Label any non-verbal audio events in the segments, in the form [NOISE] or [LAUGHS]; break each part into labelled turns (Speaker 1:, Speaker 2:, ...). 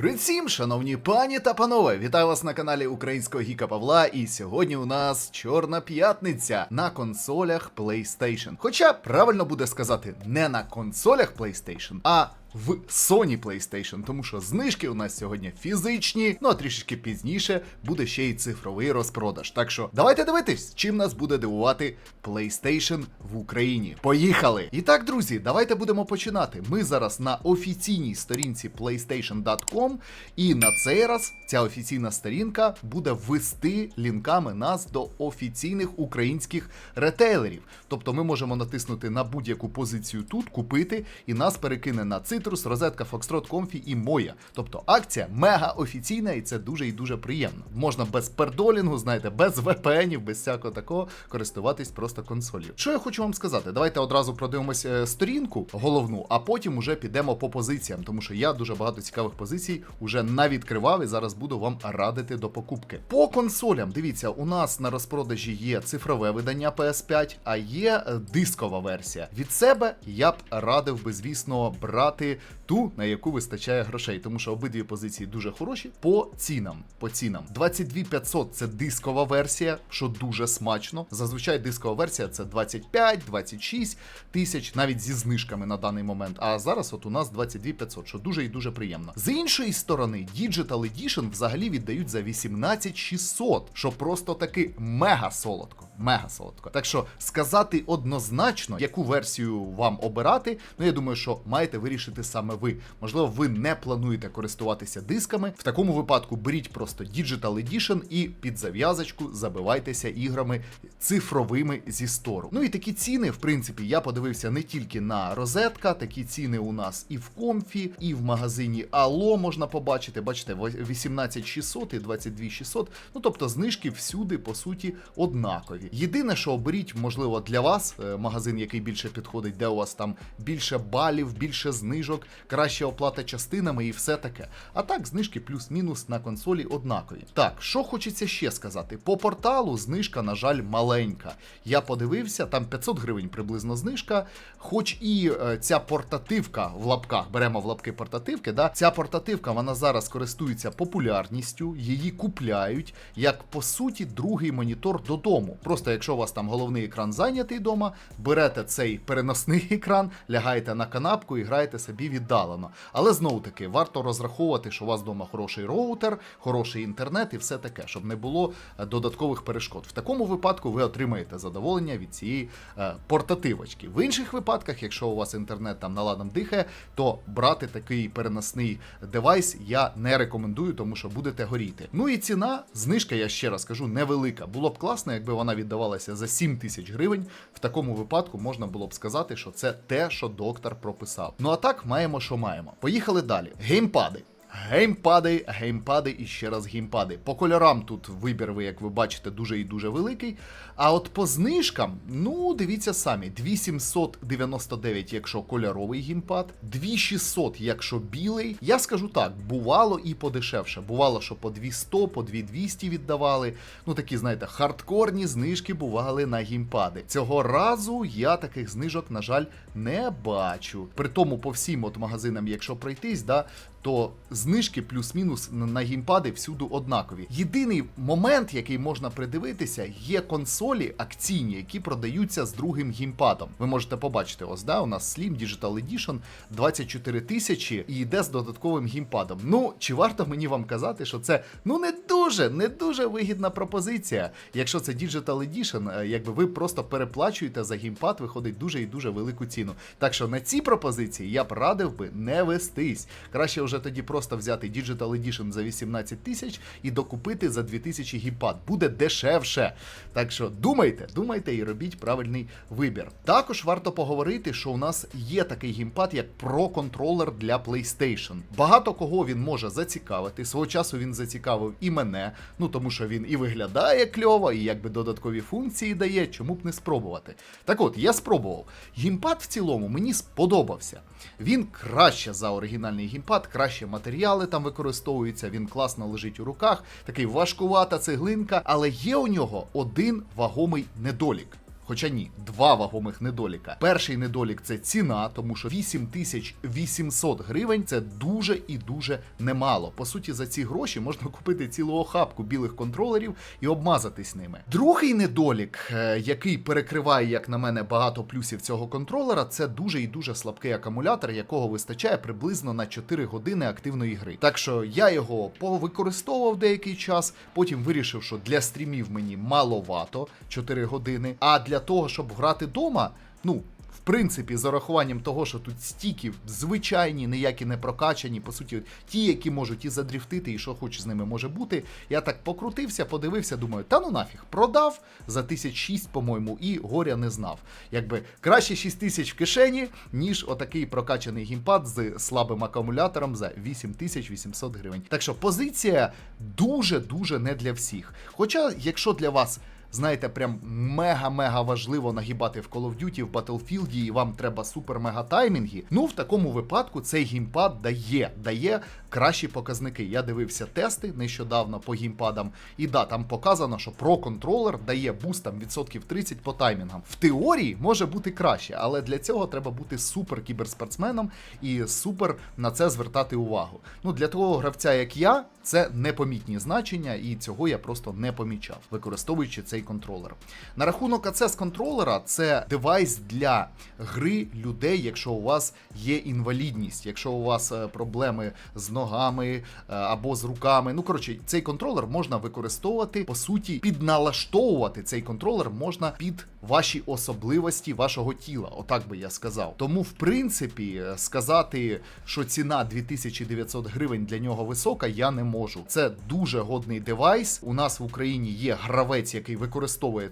Speaker 1: Привіт всім, шановні пані та панове! Вітаю вас на каналі Українського Гіка Павла. І сьогодні у нас Чорна п'ятниця на консолях PlayStation. Хоча правильно буде сказати не на консолях PlayStation, а в Sony PlayStation, тому що знижки у нас сьогодні фізичні, ну а трішечки пізніше буде ще й цифровий розпродаж. Так що давайте дивитись, чим нас буде дивувати PlayStation в Україні. Поїхали! І так, друзі, давайте будемо починати. Ми зараз на офіційній сторінці PlayStation.com, і на цей раз ця офіційна сторінка буде ввести лінками нас до офіційних українських ретейлерів. Тобто ми можемо натиснути на будь-яку позицію тут, купити, і нас перекине на Citrus, розетка Foxtrot, Comfy і Моя. Тобто акція мега офіційна, і це дуже і дуже приємно. Можна без пердолінгу, знаєте, без VPN-ів, без всякого такого користуватись просто консолью. Що я хочу вам сказати? Давайте одразу продивимось е, сторінку головну, а потім уже підемо по позиціям, тому що я дуже багато цікавих позицій уже навідкривав і зараз буду вам радити до покупки. По консолям, дивіться, у нас на розпродажі є цифрове видання PS5, а є е, дискова версія. Від себе я б радив би, звісно, брати ту, на яку вистачає грошей, тому що обидві позиції дуже хороші. По цінам. По цінам 22 500 це дискова версія, що дуже смачно. Зазвичай дискова версія це 25-26 тисяч, навіть зі знижками на даний момент. А зараз от у нас 22 500, що дуже і дуже приємно. З іншої сторони, Digital Edition взагалі віддають за 18 600, що просто таки мега солодко. Мега солодко. Так що сказати однозначно, яку версію вам обирати, ну я думаю, що маєте вирішити саме ви. Можливо, ви не плануєте користуватися дисками. В такому випадку беріть просто Digital Edition і під зав'язочку забивайтеся іграми цифровими зі стору. Ну і такі ціни, в принципі, я подивився не тільки на розетка, такі ціни у нас і в комфі, і в магазині Ало можна побачити. Бачите, 18600 і 22600. Ну тобто знижки всюди, по суті, однакові. Єдине, що оберіть, можливо, для вас е, магазин, який більше підходить, де у вас там більше балів, більше знижок, краща оплата частинами і все таке. А так, знижки плюс-мінус на консолі однакові. Так, що хочеться ще сказати? По порталу знижка, на жаль, маленька. Я подивився, там 500 гривень приблизно знижка. Хоч і е, ця портативка в лапках, беремо в лапки портативки, да, ця портативка вона зараз користується популярністю, її купляють як по суті другий монітор додому. Просто якщо у вас там головний екран зайнятий вдома, берете цей переносний [LAUGHS] екран, лягаєте на канапку і граєте собі віддалено. Але знову таки варто розраховувати, що у вас вдома хороший роутер, хороший інтернет і все таке, щоб не було е, додаткових перешкод. В такому випадку ви отримаєте задоволення від цієї е, портативочки. В інших випадках, якщо у вас інтернет там наладом дихає, то брати такий переносний девайс я не рекомендую, тому що будете горіти. Ну і ціна, знижка, я ще раз кажу, невелика. Було б класно, якби вона віддавалася за 7 тисяч гривень. В такому випадку можна було б сказати, що це те, що доктор прописав. Ну а так маємо, що маємо. Поїхали далі. Геймпади. Геймпади, геймпади і ще раз геймпади. По кольорам тут вибір, ви, як ви бачите, дуже і дуже великий. А от по знижкам, ну, дивіться самі: 2799, якщо кольоровий геймпад, 2600, якщо білий. Я скажу так, бувало і подешевше. Бувало, що по 200, по 2200 віддавали. Ну, такі, знаєте, хардкорні знижки бували на геймпади. Цього разу я таких знижок, на жаль, не бачу. При тому по всім от магазинам, якщо пройтись, да, то знижки плюс-мінус на геймпади всюди однакові. Єдиний момент, який можна придивитися, є консолі акційні, які продаються з другим геймпадом. Ви можете побачити, ось да, у нас Slim Digital Edition 24 тисячі і йде з додатковим геймпадом. Ну, чи варто мені вам казати, що це ну не дуже, не дуже вигідна пропозиція. Якщо це Digital Edition, е, якби ви просто переплачуєте за геймпад, виходить дуже і дуже велику ціну. Так що на ці пропозиції я б радив би не вестись. Краще вже тоді просто взяти Digital Edition за 18 тисяч і докупити за 2000 геймпад. Буде дешевше. Так що думайте, думайте і робіть правильний вибір. Також варто поговорити, що у нас є такий геймпад, як Pro контролер для PlayStation. Багато кого він може зацікавити. Свого часу він зацікавив і мене, ну тому що він і виглядає кльово, і якби додаткові функції дає, чому б не спробувати. Так от, я спробував. Геймпад в цілому мені сподобався. Він краще за оригінальний геймпад, краще матеріали там використовуються, він класно лежить у руках, такий важкувата цеглинка, але є у нього один вагомий недолік. Хоча ні, два вагомих недоліка. Перший недолік це ціна, тому що 8800 гривень це дуже і дуже немало. По суті, за ці гроші можна купити цілу охапку білих контролерів і обмазатись ними. Другий недолік, е, який перекриває, як на мене, багато плюсів цього контролера, це дуже і дуже слабкий акумулятор, якого вистачає приблизно на 4 години активної гри. Так що я його повикористовував деякий час, потім вирішив, що для стрімів мені маловато 4 години. А для того, щоб грати вдома, ну. В принципі, з урахуванням того, що тут стіки звичайні, ніякі не прокачані, по суті, ті, які можуть і задріфтити, і що хоч з ними може бути. Я так покрутився, подивився, думаю, та ну нафіг, продав за 1006, по-моєму, і горя не знав. Якби краще 6 тисяч в кишені, ніж отакий прокачаний геймпад з слабим акумулятором за 8800 гривень. Так що позиція дуже-дуже не для всіх. Хоча, якщо для вас знаєте, прям мега-мега важливо нагибати в Call of Duty, в Battlefield, і вам треба супер-мега таймінги. Ну, в такому випадку цей геймпад дає, дає кращі показники. Я дивився тести нещодавно по геймпадам, і да, там показано, що Pro контролер дає бустам відсотків 30 по таймінгам. В теорії може бути краще, але для цього треба бути супер кіберспортсменом і супер на це звертати увагу. Ну, для того гравця, як я, це непомітні значення, і цього я просто не помічав, використовуючи цей контролер. На рахунок АЦС контролера, це девайс для гри людей, якщо у вас є інвалідність, якщо у вас е, проблеми з ногами е, або з руками. Ну коротше, цей контролер можна використовувати по суті, підналаштовувати цей контролер можна під ваші особливості вашого тіла. Отак би я сказав. Тому, в принципі, е, сказати, що ціна 2900 гривень для нього висока, я не можу. Це дуже годний девайс. У нас в Україні є гравець, який використовує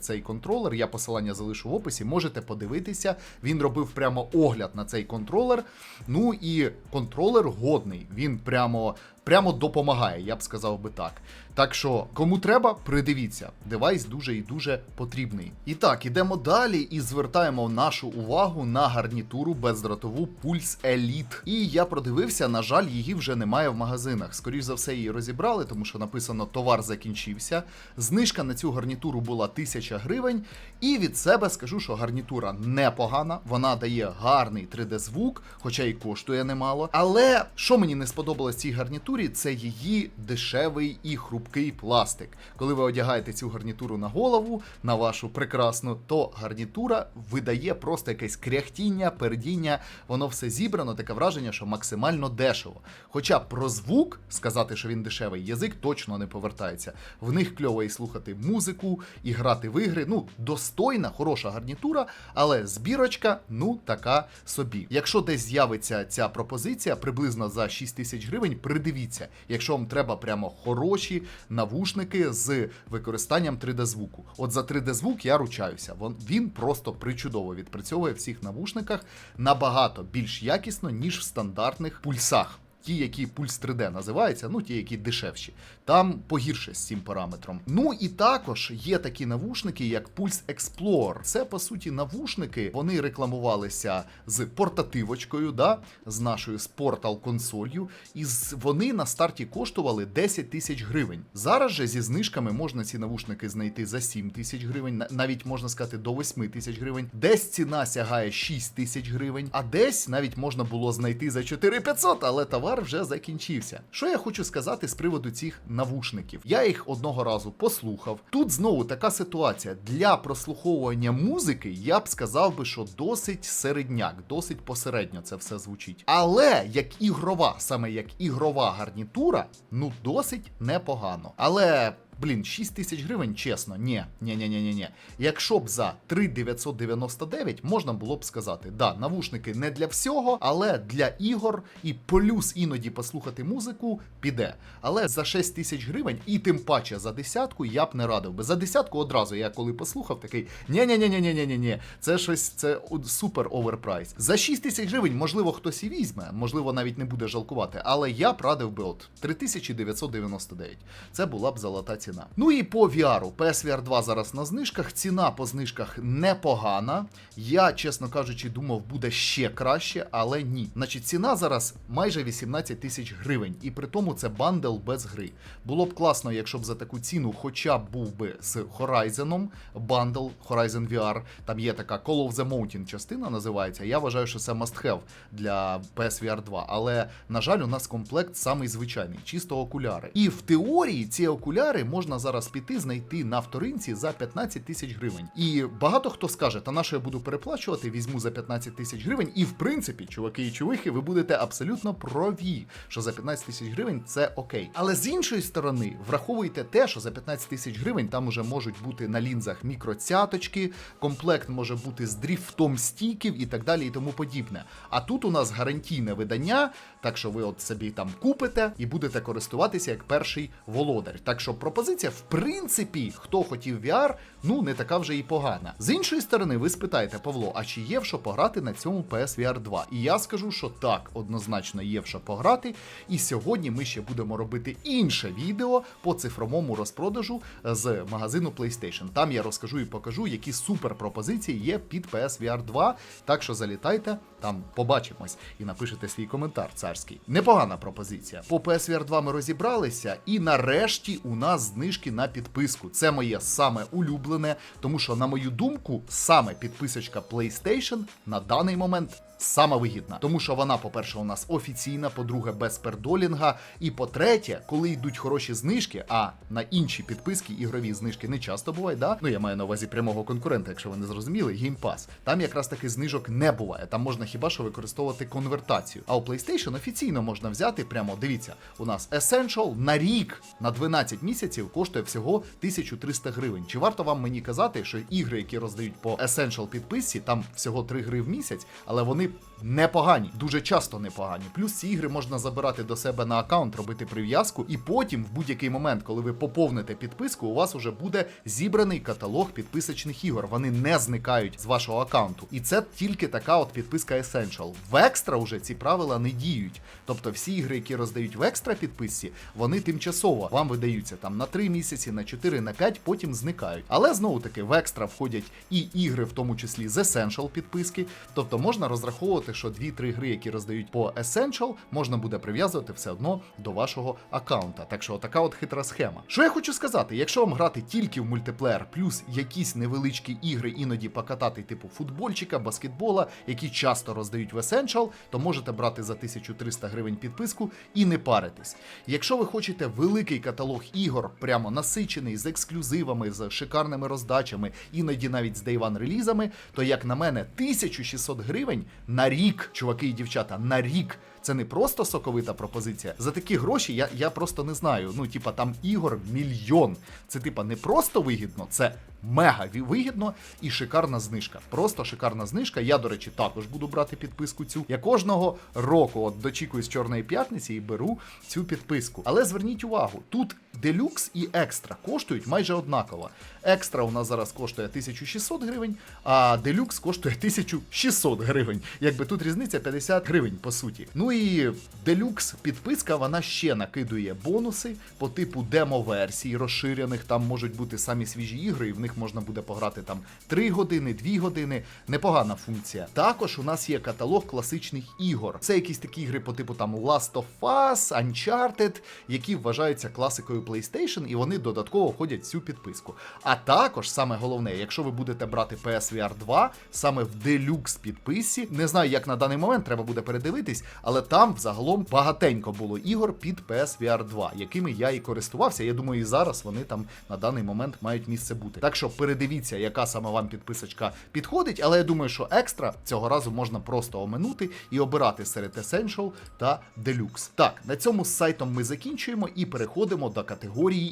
Speaker 1: цей контролер. Я посилання залишу в описі. Можете подивитися. Він робив прямо огляд на цей контролер. Ну і контролер годний. Він прямо. Прямо допомагає, я б сказав би так. Так що, кому треба, придивіться. Девайс дуже і дуже потрібний. І так, ідемо далі і звертаємо нашу увагу на гарнітуру бездротову Pulse Elite. І я продивився, на жаль, її вже немає в магазинах. Скоріше за все, її розібрали, тому що написано товар закінчився. Знижка на цю гарнітуру була 1000 гривень. І від себе скажу, що гарнітура непогана, вона дає гарний 3D-звук, хоча і коштує немало. Але що мені не сподобалось цій гарнітурі, це її дешевий і хрупкий пластик. Коли ви одягаєте цю гарнітуру на голову, на вашу прекрасну, то гарнітура видає просто якесь кряхтіння, пердіння, воно все зібрано, таке враження, що максимально дешево. Хоча про звук сказати, що він дешевий, язик точно не повертається. В них кльово і слухати музику, і грати в ігри. Ну, достойна, хороша гарнітура, але збірочка, ну, така собі. Якщо десь з'явиться ця пропозиція, приблизно за 6 тисяч гривень, придивіться, якщо вам треба прямо хороші навушники з використанням 3D-звуку. От за 3D-звук я ручаюся. Він просто причудово відпрацьовує в всіх навушниках набагато більш якісно, ніж в стандартних пульсах. Ті, які пульс 3D називаються, ну ті, які дешевші, там погірше з цим параметром. Ну і також є такі навушники, як Pulse Explorer. Це по суті навушники. Вони рекламувалися з портативочкою, да, з нашою спортал консолью, і вони на старті коштували 10 тисяч гривень. Зараз же зі знижками можна ці навушники знайти за 7 тисяч гривень, навіть можна сказати до 8 тисяч гривень. Десь ціна сягає 6 тисяч гривень, а десь навіть можна було знайти за 4500, але товар вже закінчився. Що я хочу сказати з приводу цих навушників? Я їх одного разу послухав. Тут знову така ситуація для прослуховування музики. Я б сказав би, що досить середняк, досить посередньо це все звучить. Але як ігрова, саме як ігрова гарнітура, ну досить непогано. Але. Блін, 6 тисяч гривень, чесно, ні, ні, ні, ні, ні, ні. Якщо б за 3,999 можна було б сказати, да, навушники не для всього, але для ігор і плюс іноді послухати музику піде. Але за 6 тисяч гривень, і тим паче за десятку я б не радив би. За десятку одразу я коли послухав, такий ні ні ні ні ні ні ні це щось це супер оверпрайс. За 6 тисяч гривень, можливо, хтось і візьме, можливо, навіть не буде жалкувати, але я б радив би от 3999. Це була б золота ціна. Ціна. Ну і по VR. PSVR 2 зараз на знижках. Ціна по знижках непогана. Я, чесно кажучи, думав, буде ще краще, але ні. Значить, ціна зараз майже 18 тисяч гривень, і при тому це бандл без гри. Було б класно, якщо б за таку ціну хоча б був би з Horizon бандл Horizon VR. Там є така Call of the Mountain частина, називається. Я вважаю, що це must have для PSVR 2. Але, на жаль, у нас комплект самий звичайний, чисто окуляри. І в теорії ці окуляри можна зараз піти знайти на вторинці за 15 тисяч гривень. І багато хто скаже, та на що я буду переплачувати, візьму за 15 тисяч гривень. І в принципі, чуваки і чувихи, ви будете абсолютно праві, що за 15 тисяч гривень це окей. Але з іншої сторони, враховуйте те, що за 15 тисяч гривень там уже можуть бути на лінзах мікроцяточки, комплект може бути з дріфтом стійків і так далі, і тому подібне. А тут у нас гарантійне видання, так що ви от собі там купите і будете користуватися як перший володар. Так що пропозиція, в принципі, хто хотів VR, ну не така вже і погана. З іншої сторони, ви спитаєте, Павло, а чи є в що пограти на цьому PSVR 2? І я скажу, що так, однозначно є в що пограти. І сьогодні ми ще будемо робити інше відео по цифровому розпродажу з магазину PlayStation. Там я розкажу і покажу, які супер пропозиції є під PSVR 2. Так що залітайте, там побачимось і напишете свій коментар царський. Непогана пропозиція. По PSVR 2 ми розібралися, і нарешті у нас знижки на підписку. Це моє саме улюблене, тому що, на мою думку, саме підписочка PlayStation на даний момент. Сама вигідна, тому що вона, по-перше, у нас офіційна, по-друге, без пердолінга. І по-третє, коли йдуть хороші знижки, а на інші підписки ігрові знижки не часто бувають, да? Ну я маю на увазі прямого конкурента, якщо ви не зрозуміли, Pass. Там якраз таки знижок не буває. Там можна хіба що використовувати конвертацію. А у PlayStation офіційно можна взяти прямо. Дивіться, у нас Essential на рік на 12 місяців коштує всього 1300 гривень. Чи варто вам мені казати, що ігри, які роздають по Essential підписці, там всього 3 гри в місяць, але вони sleep. Непогані, дуже часто непогані. Плюс ці ігри можна забирати до себе на аккаунт, робити прив'язку, і потім, в будь-який момент, коли ви поповните підписку, у вас уже буде зібраний каталог підписочних ігор. Вони не зникають з вашого аккаунту. І це тільки така от підписка Essential. В екстра вже ці правила не діють. Тобто всі ігри, які роздають в екстра підписці, вони тимчасово вам видаються там на 3 місяці, на 4, на 5, потім зникають. Але знову таки в екстра входять і ігри, в тому числі з Essential підписки. Тобто можна розраховувати, що 2-3 гри, які роздають по Essential, можна буде прив'язувати все одно до вашого аккаунта. Так що така от хитра схема. Що я хочу сказати, якщо вам грати тільки в мультиплеєр, плюс якісь невеличкі ігри, іноді покатати, типу футбольчика, баскетбола, які часто роздають в Essential, то можете брати за 1300 гривень підписку і не паритись. Якщо ви хочете великий каталог ігор, прямо насичений з ексклюзивами, з шикарними роздачами, іноді навіть з Day One релізами, то як на мене, 1600 гривень на рік, чуваки і дівчата, на рік. Це не просто соковита пропозиція. За такі гроші я, я просто не знаю. Ну, типа, там ігор мільйон. Це типа не просто вигідно, це мега вигідно і шикарна знижка. Просто шикарна знижка. Я, до речі, також буду брати підписку цю. Я кожного року от дочікуюсь чорної п'ятниці і беру цю підписку. Але зверніть увагу, тут делюкс і екстра коштують майже однаково. Екстра у нас зараз коштує 1600 гривень, а делюкс коштує 1600 гривень. Якби тут різниця 50 гривень, по суті. Ну і делюкс підписка, вона ще накидує бонуси по типу демо-версій розширених. Там можуть бути самі свіжі ігри, і в них можна буде пограти там 3 години, 2 години. Непогана функція. Також у нас є каталог класичних ігор. Це якісь такі ігри по типу там Last of Us, Uncharted, які вважаються класикою PlayStation, і вони додатково входять в цю підписку. А також саме головне, якщо ви будете брати PSVR 2 саме в Deluxe підписці, не знаю, як на даний момент треба буде передивитись, але там взагалом багатенько було ігор під PSVR 2, якими я і користувався. Я думаю, і зараз вони там на даний момент мають місце бути. Так що передивіться, яка саме вам підписочка підходить, але я думаю, що екстра цього разу можна просто оминути і обирати серед Essential та Deluxe. Так, на цьому з сайтом ми закінчуємо і переходимо до категорії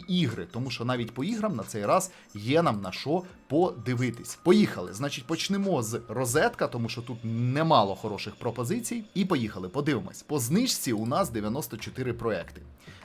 Speaker 1: ігри, тому що навіть по іграм на цей раз є нам на що подивитись. Поїхали. Значить, почнемо з розетка, тому що тут немало хороших пропозицій. І поїхали. Подивимось. По знижці у нас 94 проекти.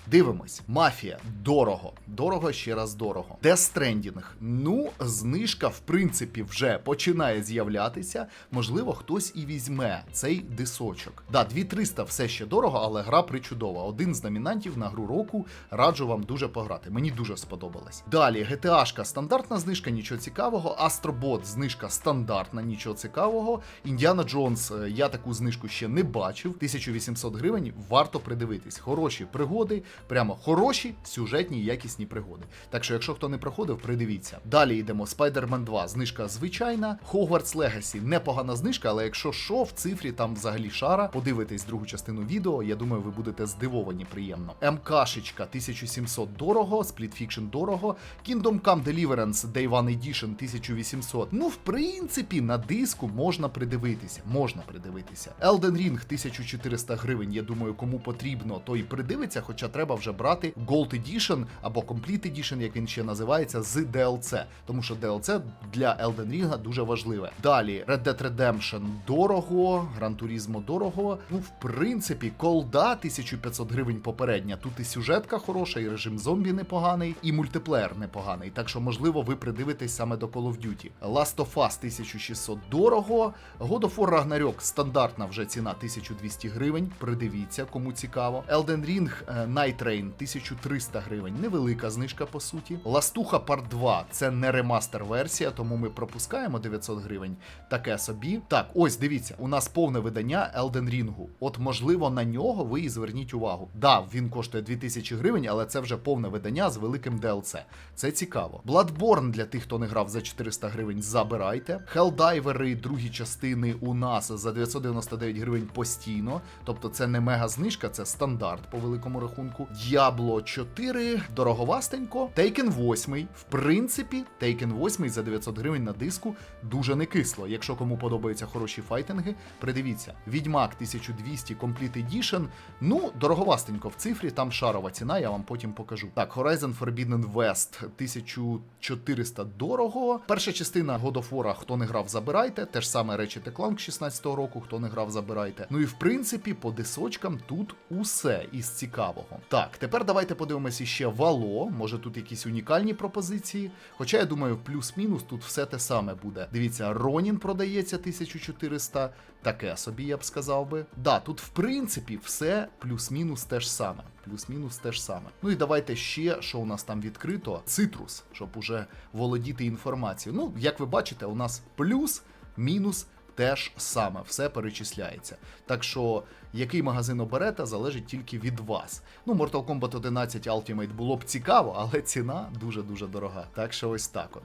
Speaker 1: Дивимось, мафія дорого, дорого ще раз дорого. Stranding. Ну, знижка, в принципі, вже починає з'являтися. Можливо, хтось і візьме цей дисочок. Да, 2300 все ще дорого, але гра причудова. Один з номінантів на гру року. Раджу вам дуже пограти. Мені дуже сподобалось. Далі, GTA-шка стандартна знижка, нічого цікавого. Астробот знижка стандартна, нічого цікавого. Індіана Джонс, е, я таку знижку ще не бачив. 1800 гривень. Варто придивитись. Хороші пригоди, прямо хороші, сюжетні, якісні пригоди. Так що, якщо хто не проходив, придивіться. Далі йдемо. Spider-Man 2, знижка звичайна. Hogwarts Legacy, непогана знижка, але якщо що, в цифрі там взагалі шара. Подивитесь другу частину відео. Я думаю, ви будете здивовані приємно. МКшечка 1700 дорого, Split Fiction дорого. Kingdom Come Deliverance Day One Edition 1800. Ну, в принципі, на диску можна придивитися. Можна придивитися. Elden Ring 1400 гривень. Я думаю, кому потрібно, той придивиться, хоча треба вже брати Gold Edition або Complete Edition, як він ще називається, з DLC. Тому що DLC для Elden Ring дуже важливе. Далі Red Dead Redemption дорого, Gran Turismo дорого. Ну, в принципі, колда 1500 гривень попередня. Тут і сюжетка хороша, і режим зомбі непоганий, і мультиплеєр непоганий. Так що, можливо, ви придивитесь саме до Call of Duty. Last of Us 1600 дорого. God of War Ragnarok стандартна вже ціна 1200 гривень. Придивіться, кому цікаво. Elden Ring е, Night Rain 1300 гривень. Невелика знижка по суті. Ластуха Part 2 це не ремастер версія, тому ми пропускаємо 900 гривень. Таке собі. Так, ось дивіться, у нас повне видання Elden Ring. От можливо на нього ви і зверніть увагу. Да, він коштує 2000 гривень, але це вже повне видання з великим DLC. Це цікаво. Bloodborne для тих, хто не грав за 400 гривень, забирайте. Helldivers другі частини у нас за 999 гривень постійно. Тобто це не мега знижка, це стандарт по великому рахунку. Diablo 4 дороговастенько. Taken 8. В принципі, Taken 8 за 900 гривень на диску дуже не кисло. Якщо кому подобаються хороші файтинги, придивіться. Відьмак 1200 Complete Edition. Ну, дороговастенько в цифрі, там шарова ціна, я вам потім покажу. Так, Horizon Forbidden West 1400 дорого. Перша частина God of War, хто не грав, забирайте. Те ж саме Ratchet Clank 16-го року, хто не грав, забирайте. Ну і в принципі, по дисочкам тут усе із цікавого. Так, тепер давайте подивимося ще Вало. Може тут якісь унікальні пропозиції. Хоча я думаю, плюс-мінус тут все те саме буде. Дивіться, Ронін продається 1400. Таке собі, я б сказав би. Да, тут в принципі все плюс-мінус те ж саме. Плюс-мінус те ж саме. Ну і давайте ще, що у нас там відкрито: цитрус, щоб уже володіти інформацією. Ну, як ви бачите, у нас плюс, мінус. Теж саме все перечисляється. Так що, який магазин оберете, залежить тільки від вас. Ну, Mortal Kombat 11 Ultimate було б цікаво, але ціна дуже-дуже дорога. Так що ось так от.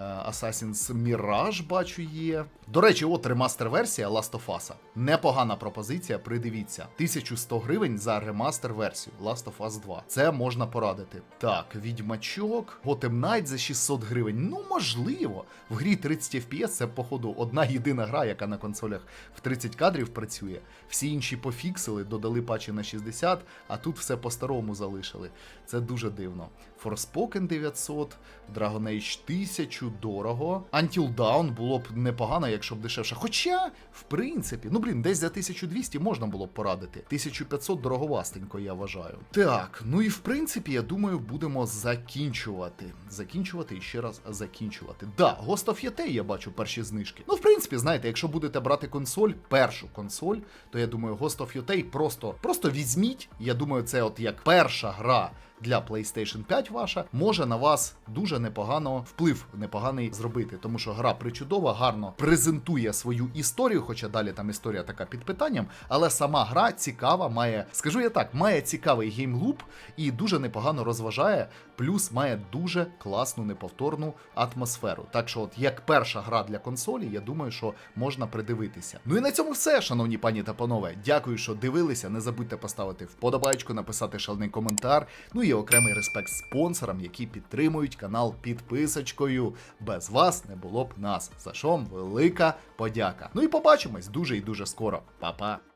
Speaker 1: Е, Assassin's Mirage, бачу, є. До речі, от ремастер-версія Last of Us. Непогана пропозиція, придивіться. 1100 гривень за ремастер-версію Last of Us 2. Це можна порадити. Так, відьмачок, Gotham Knight за 600 гривень. Ну, можливо. В грі 30 FPS це, походу, одна єдина гра, яка на консолях в 30 кадрів працює. Всі інші пофіксили, додали патчі на 60, а тут все по-старому залишили. Це дуже дивно. Forspoken 900, Dragon Age 1000, дорого. Until Dawn було б непогано, якщо б дешевше. Хоча, в принципі, ну блін, десь за 1200 можна було б порадити. 1500 дороговастенько, я вважаю. Так, ну і в принципі, я думаю, будемо закінчувати. Закінчувати і ще раз закінчувати. Да, Ghost of Yete я бачу перші знижки. Ну, в принципі, знаєте, якщо будете брати консоль, першу консоль, то я думаю, Ghost of Yotei просто, просто візьміть. Я думаю, це от як перша гра для PlayStation 5 ваша може на вас дуже непогано вплив непоганий зробити, тому що гра причудова, гарно презентує свою історію, хоча далі там історія така під питанням, але сама гра цікава, має, скажу я так, має цікавий геймлуп і дуже непогано розважає, плюс має дуже класну неповторну атмосферу. Так що, от як перша гра для консолі, я думаю, що можна придивитися. Ну і на цьому все, шановні пані та панове. Дякую, що дивилися. Не забудьте поставити вподобайку, написати шалений коментар. Ну і окремий респект спонсорам, які підтримують канал підписочкою. Без вас не було б нас. За що вам велика подяка. Ну і побачимось дуже і дуже скоро. Па-па.